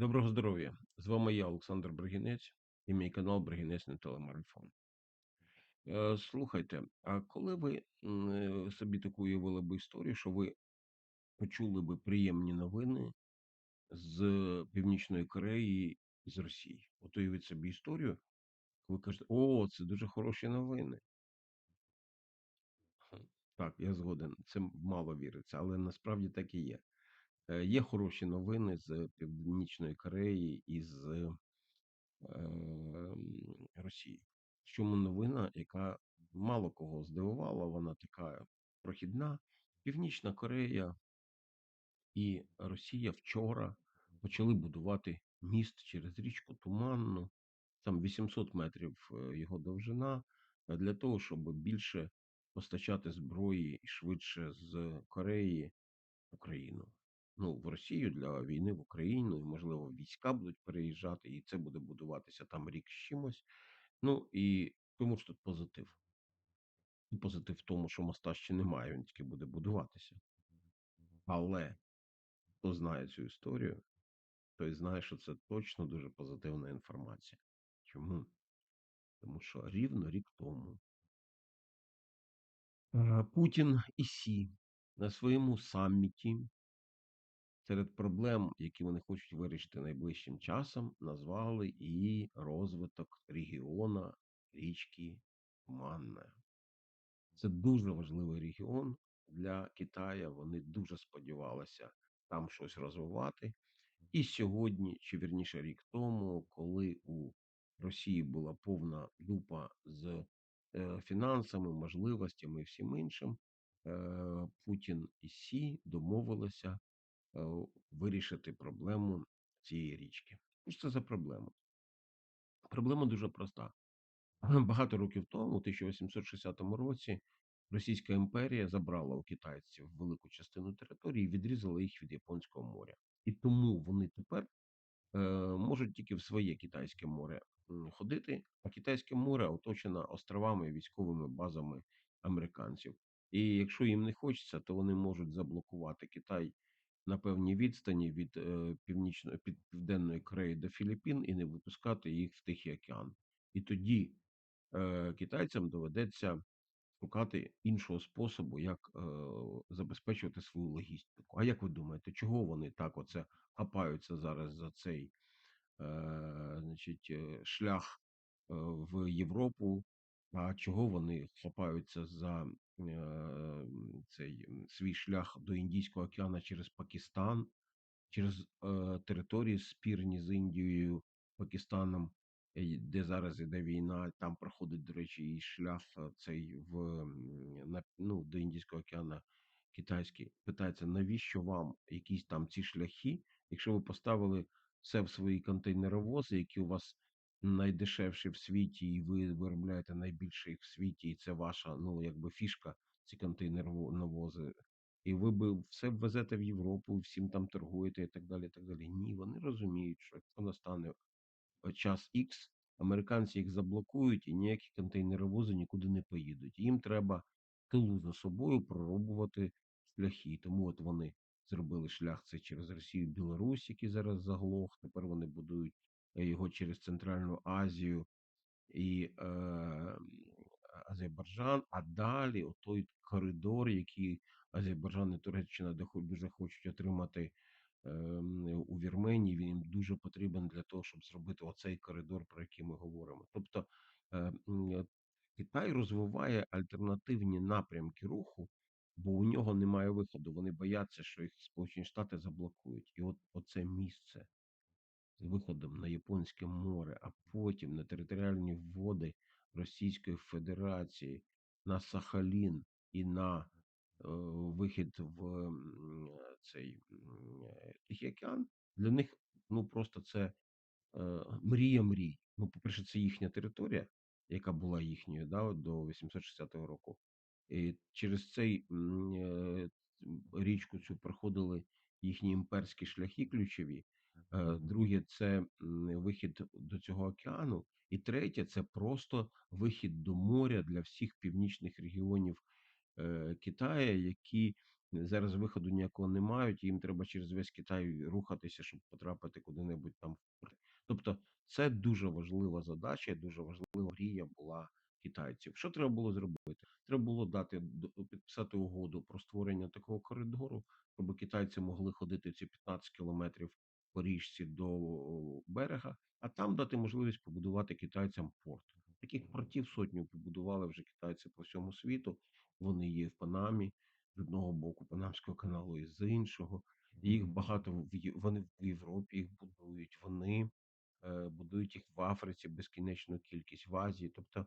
Доброго здоров'я! З вами я, Олександр Бригінець, і мій канал Бригінець на телемарафон. Е, Слухайте, а коли ви е, собі таку уявили би історію, що ви почули би приємні новини з Північної Кореї з Росії? От уявіть собі історію, ви кажете, о, це дуже хороші новини. Так, я згоден, це мало віриться, але насправді так і є. Є хороші новини з Північної Кореї і з ем, Росії. Чому новина, яка мало кого здивувала, вона така прохідна. Північна Корея і Росія вчора почали будувати міст через річку Туманну, там 800 метрів е, його довжина, е, для того, щоб більше постачати зброї і швидше з Кореї в Україну. Ну, в Росію для війни в Україну, і, можливо, війська будуть переїжджати, і це буде будуватися там рік з чимось. Ну і тому ж тут позитив. Позитив в тому, що моста ще немає, він тільки буде будуватися. Але хто знає цю історію, той знає, що це точно дуже позитивна інформація. Чому? Тому що рівно рік тому е, Путін і Сі на своєму саміті серед проблем, які вони хочуть вирішити найближчим часом, назвали і розвиток регіона річки Манна. Це дуже важливий регіон для Китаю. Вони дуже сподівалися там щось розвивати. І сьогодні, чи вірніше рік тому, коли у Росії була повна дупа з е, фінансами, можливостями і всім іншим, е, Путін і Сі домовилися вирішити проблему цієї річки. Що це за проблема? Проблема дуже проста. Багато років тому, у 1860 році, Російська імперія забрала у китайців велику частину території і відрізала їх від Японського моря. І тому вони тепер е, можуть тільки в своє китайське море ходити, а китайське море оточено островами і військовими базами американців. І якщо їм не хочеться, то вони можуть заблокувати Китай на певній відстані від е, північної під південної Кореї до Філіппін і не випускати їх в Тихий океан. І тоді е, китайцям доведеться шукати іншого способу, як е, забезпечувати свою логістику. А як ви думаєте, чого вони так оце хапаються зараз за цей значить, шлях в Європу? А чого вони хапаються за е, цей свій шлях до Індійського океану через Пакистан, через е, території спірні з Індією, Пакистаном, де зараз іде війна, там проходить, до речі, і шлях е, цей в на, ну, до Індійського океану китайський. Питається, навіщо вам якісь там ці шляхи, якщо ви поставили все в свої контейнеровози, які у вас найдешевші в світі, і ви виробляєте найбільше їх в світі, і це ваша, ну, якби фішка, ці контейнеровози. І ви би все ввезете в Європу, всім там торгуєте і так далі. і так далі. Ні, вони розуміють, що якщо настане е, час X, американці їх заблокують і ніякі контейнеровози нікуди не поїдуть. Їм треба тилу за собою проробувати шляхи. Тому от вони зробили шлях це через Росію, Білорусь, який зараз заглох. Тепер вони будують його через Центральну Азію і е, Азербайджан, а далі той коридор, який Азербайджан і Туреччина дуже хочуть отримати ем, у Вірменії, він їм дуже потрібен для того, щоб зробити оцей коридор, про який ми говоримо. Тобто е, е, Китай розвиває альтернативні напрямки руху, бо у нього немає виходу. Вони бояться, що їх Сполучені Штати заблокують. І от оце місце з виходом на Японське море, а потім на територіальні води Російської Федерації, на Сахалін і на е, вихід в м, цей е, Тихий океан, для них ну просто це е, мрія мрій. Ну, по-перше, це їхня територія, яка була їхньою да, до 860 року. І через цей е, річку цю проходили їхні імперські шляхи ключові. Е, Друге, це вихід до цього океану. І третє, це просто вихід до моря для всіх північних регіонів е, Китаю, які зараз виходу ніякого не мають, їм треба через весь Китай рухатися, щоб потрапити куди-небудь там. Тобто це дуже важлива задача, дуже важлива мрія була китайців. Що треба було зробити? Треба було дати підписати угоду про створення такого коридору, щоб китайці могли ходити ці 15 кілометрів по річці до берега, а там дати можливість побудувати китайцям порт. Таких портів сотню побудували вже китайці по всьому світу. Вони є в Панамі з одного боку Панамського каналу, і з іншого. Їх багато в вони в Європі їх будують. Вони е, будують їх в Африці безкінечну кількість в Азії. Тобто е,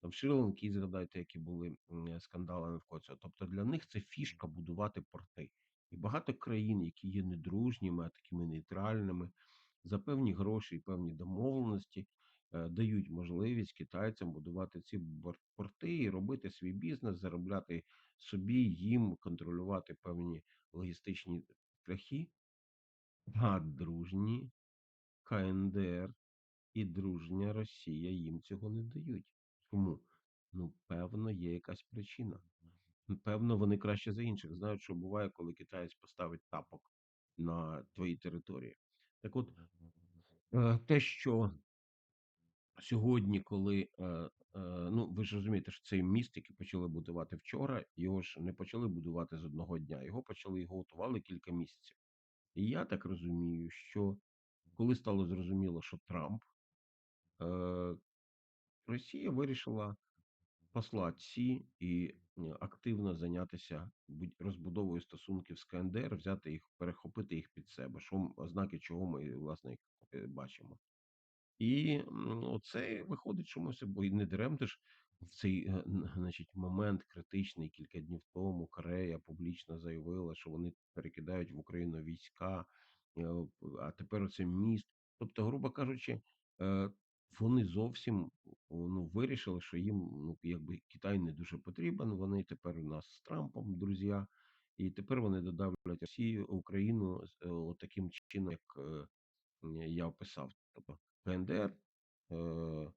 там Шрі-Ланки, згадайте, які були скандали навколо цього. Тобто для них це фішка будувати порти. І багато країн, які є недружніми, а такими нейтральними, за певні гроші і певні домовленості е, дають можливість китайцям будувати ці порти і робити свій бізнес, заробляти собі, їм контролювати певні логістичні шляхи, а дружні КНДР і дружня Росія їм цього не дають. Чому? Ну, певно, є якась причина. Певно, вони краще за інших знають, що буває, коли китаєць поставить тапок на твоїй території. Так от, е, те, що сьогодні, коли е, е, ну ви ж розумієте, що цей міст, який почали будувати вчора, його ж не почали будувати з одного дня. Його почали його готували кілька місяців. І я так розумію, що коли стало зрозуміло, що Трамп, Росія вирішила послати Сі і е, активно зайнятися розбудовою стосунків з КНДР, взяти їх, перехопити їх під себе, що ознаки чого ми власне е, бачимо. І оце виходить, ми бо і не даремно ж в цей е, значить, момент критичний кілька днів тому Корея публічно заявила, що вони перекидають в Україну війська, е, а тепер оце міст. Тобто, грубо кажучи, вони зовсім ну, вирішили, що їм ну, якби Китай не дуже потрібен. Вони тепер у нас з Трампом, друзі, і тепер вони додавлять Росію Україну е, таким чином, як е, я описав. Тобто КНДР, е, е,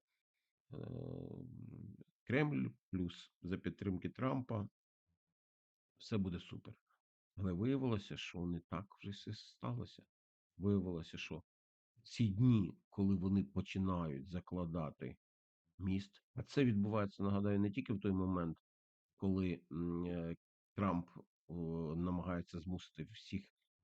Кремль, плюс за підтримки Трампа, все буде супер. Але виявилося, що не так вже все сталося. Виявилося, що ці дні, коли вони починають закладати міст, а це відбувається, нагадаю, не тільки в той момент, коли е, Трамп намагається змусити всіх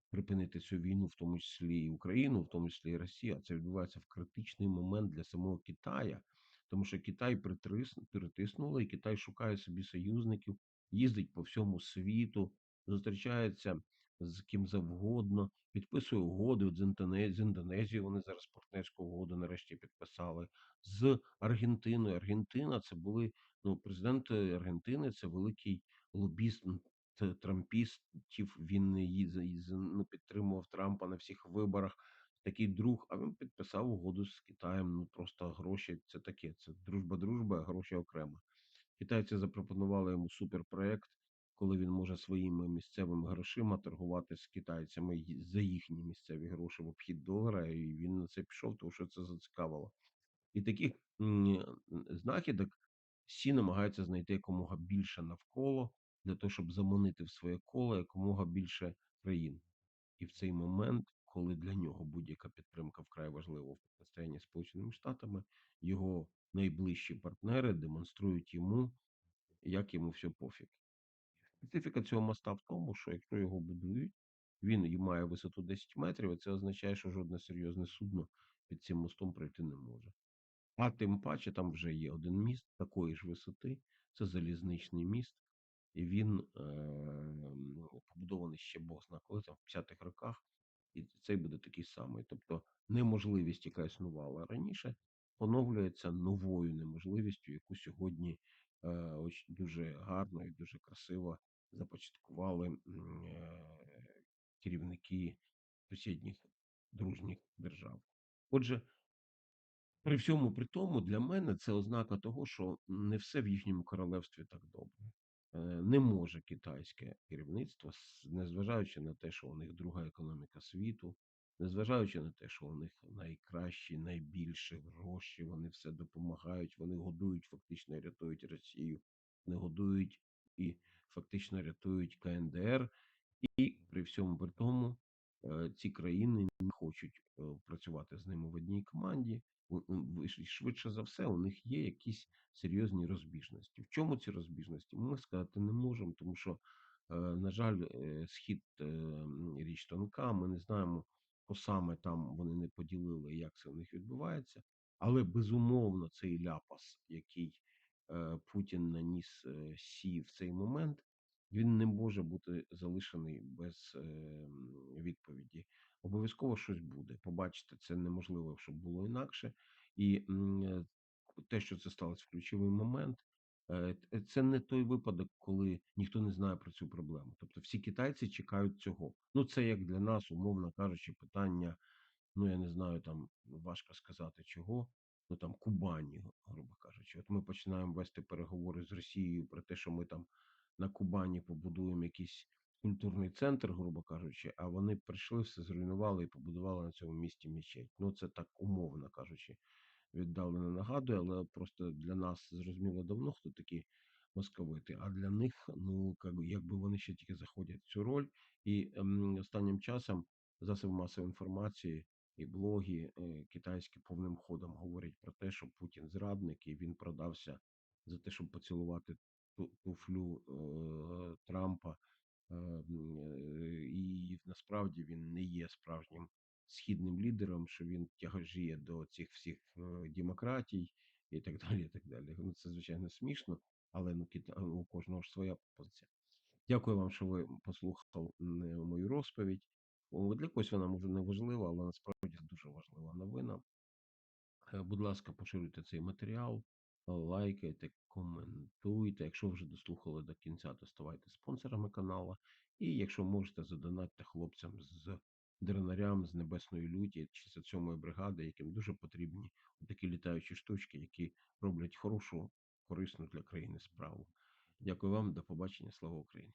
припинити цю війну, в тому числі і Україну, в тому числі і Росію. Це відбувається в критичний момент для самого Китая, тому що Китай притрис, притиснуло, і Китай шукає собі союзників, їздить по всьому світу, зустрічається з ким завгодно, підписує угоди з Індонезією. Вони зараз партнерську угоду нарешті підписали. З Аргентиною. Аргентина це були ну, президент Аргентини, це великий лобіст трампістів. Він за- ну, підтримував Трампа на всіх виборах. Такий друг, а він підписав угоду з Китаєм. Ну просто гроші це таке. Це дружба, дружба, гроші окремо. Китайці запропонували йому суперпроект, коли він може своїми місцевими грошима торгувати з китайцями за їхні місцеві гроші в обхід долара, і він на це пішов, тому що це зацікавило. І таких знахідок всі намагаються знайти якомога більше навколо для того, щоб заманити в своє коло якомога більше країн. І в цей момент, коли для нього будь-яка підтримка вкрай важлива в протистоянні Сполученими Штатами, його найближчі партнери демонструють йому, як йому все пофіг. Специфіка цього моста в тому, що якщо його будують, він має висоту 10 метрів, і це означає, що жодне серйозне судно під цим мостом пройти не може. А тим паче там вже є один міст такої ж висоти, це залізничний міст, і він е, побудований ще Бог зна коли там в 50-х роках, і цей буде такий самий. Тобто неможливість, яка існувала раніше, поновлюється новою неможливістю, яку сьогодні е, дуже гарно і дуже красиво започаткували е, керівники сусідніх дружніх держав. Отже, при всьому при тому, для мене це ознака того, що не все в їхньому королевстві так добре. Е, Не може китайське керівництво, незважаючи на те, що у них друга економіка світу, незважаючи на те, що у них найкращі, найбільше гроші, вони все допомагають, вони годують, фактично рятують Росію, не годують і фактично рятують КНДР, і при всьому при тому е, ці країни не хочуть е, працювати з ними в одній команді. Швидше за все, у них є якісь серйозні розбіжності. В чому ці розбіжності? Ми сказати не можемо, тому що, е, на жаль, схід річ тонка. Ми не знаємо, що саме там вони не поділили, як це у них відбувається. Але безумовно, цей ляпас, який е, Путін наніс е, Сі в цей момент, він не може бути залишений без е, відповіді. Обов'язково щось буде. Побачите, це неможливо, щоб було інакше. І е, те, що це сталося в ключовий момент, це не той випадок, коли ніхто не знає про цю проблему. Тобто всі китайці чекають цього. Ну, це як для нас, умовно кажучи, питання ну я не знаю, там важко сказати чого. Ну там Кубані, грубо кажучи. От ми починаємо вести переговори з Росією про те, що ми там на Кубані побудуємо якийсь культурний центр, грубо кажучи, а вони прийшли, все зруйнували і побудували на цьому місті мечеть. Ну це так умовно кажучи, віддалено нагадує, але просто для нас зрозуміло давно, хто такі московити, а для них, ну якби вони ще тільки заходять в цю роль, і ем, останнім часом засоби масової інформації і блоги е, китайські повним ходом говорять про те, що Путін зрадник, і він продався за те, щоб поцілувати ту- туфлю е, Трампа. Е, м, е, І насправді він не є справжнім східним лідером, що він тяжіє до цих всіх е, демократій і так далі. і так далі. Ну, це звичайно смішно, але ну у кожного ж своя позиція. Дякую вам, що ви послухали мою розповідь. Для когось вона може не важлива, але насправді дуже важлива новина. Е, Будь ласка, поширюйте цей матеріал, лайкайте, коментуйте. Якщо вже дослухали до кінця, то ставайте спонсорами каналу. І якщо можете, задонатьте хлопцям з дренарям з Небесної люті 67-ї бригади, яким дуже потрібні такі літаючі штучки, які роблять хорошу, корисну для країни справу. Дякую вам, до побачення, слава Україні!